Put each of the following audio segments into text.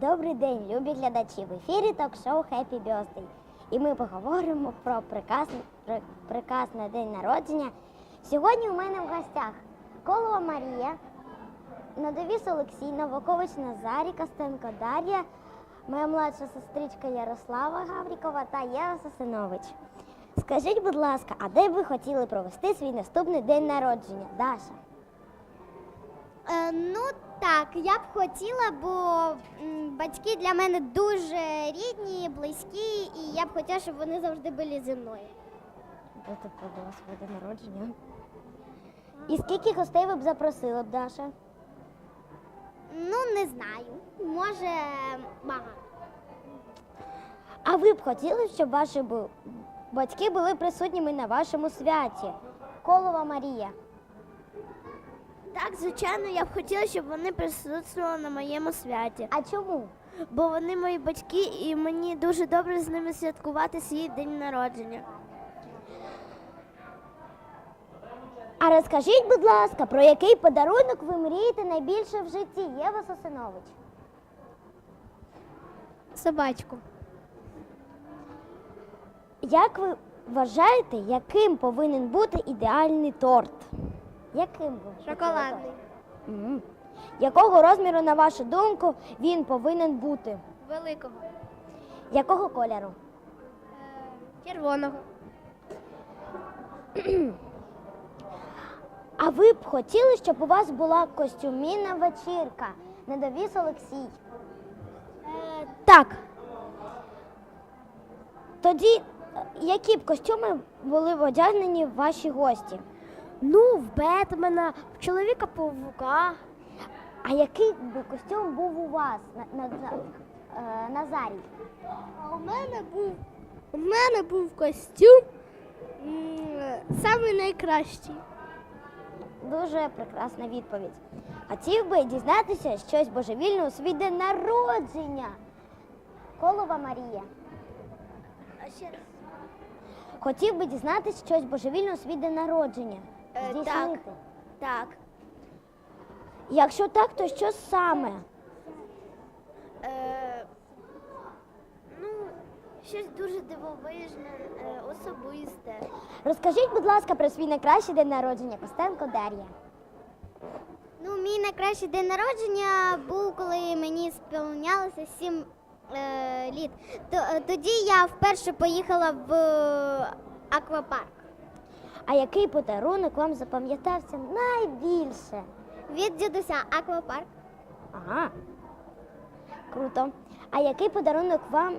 Добрий день, любі глядачі. В ефірі ток-шоу Happy Birthday. І ми поговоримо про прекрасний, день народження. Сьогодні у мене в гостях Колова Марія, Надовіс Олексій, Новакович Назарій, Костенко Дар'я, моя младша сестричка Ярослава Гаврікова та Єва Сосинович. Скажіть, будь ласка, а де ви хотіли провести свій наступний день народження? Даша? Е, ну так, я б хотіла, бо м, батьки для мене дуже рідні, близькі, і я б хотіла, щоб вони завжди були зі мною. Де ти провела своє день народження? І скільки гостей ви б запросили б, Даша? Ну, не знаю. Може, багато. А ви б хотіли, щоб ваші бу- батьки були присутніми на вашому святі? Колова Марія. Так, звичайно, я б хотіла, щоб вони присутствували на моєму святі. А чому? Бо вони мої батьки, і мені дуже добре з ними святкувати свій день народження. А розкажіть, будь ласка, про який подарунок ви мрієте найбільше в житті? Єва Сосинович. Собачку. Як ви вважаєте, яким повинен бути ідеальний торт? Яким хотіли Шоколадний. М. Якого розміру, на вашу думку, він повинен бути? Великого. Якого кольору? Червоного. А ви б хотіли, щоб у вас була костюмінна вечірка? Недовіс Олексій. так. Тоді е, які б костюми були б одягнені ваші гості? Ну, в Бетмена, в чоловіка павука. А який би костюм був у вас, на, на, е, Назарій? А у мене був у мене був костюм самий найкращий. Дуже прекрасна відповідь. Хотів би дізнатися щось божевільне у свій день народження. Колова Марія. А ще раз. Хотів би дізнатися щось божевільне у свій день народження. Е, Здійснити. Так. Якщо так, то що саме? Е, ну, щось дуже дивовижне, е, особисте. Розкажіть, будь ласка, про свій найкращий день народження Костенко Дар'я. Ну, мій найкращий день народження був, коли мені сповнялося 7 е, літ. То, е, тоді я вперше поїхала в е, аквапарк. А який подарунок вам запам'ятався найбільше? Від дідуся аквапарк. Ага. Круто. А який подарунок вам.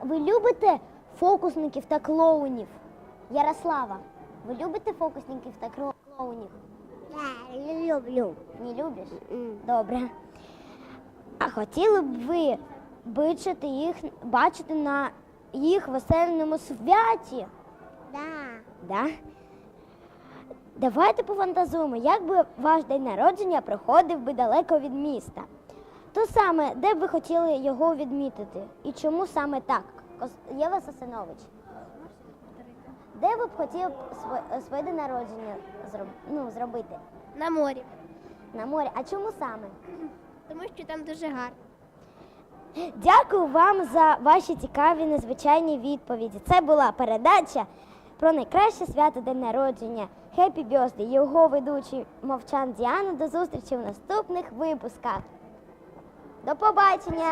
Ви любите фокусників та клоунів? Ярослава, ви любите фокусників та клоунів? Я люблю. Не любиш? Добре. А хотіли б ви бачити їх, бачити на їх веселеному святі? Да. Да? Давайте пофантазуємо, як би ваш день народження проходив би далеко від міста. То саме, де б ви хотіли його відмітити? І чому саме так? Єва Сосинович. Де ви б хотіли б своє день народження ну, зробити? На морі. На морі. А чому саме? Тому що там дуже гарно. Дякую вам за ваші цікаві незвичайні відповіді. Це була передача про найкраще свято день народження Хеппі бьозди, Його ведучий мовчан Діана. До зустрічі в наступних випусках. До побачення!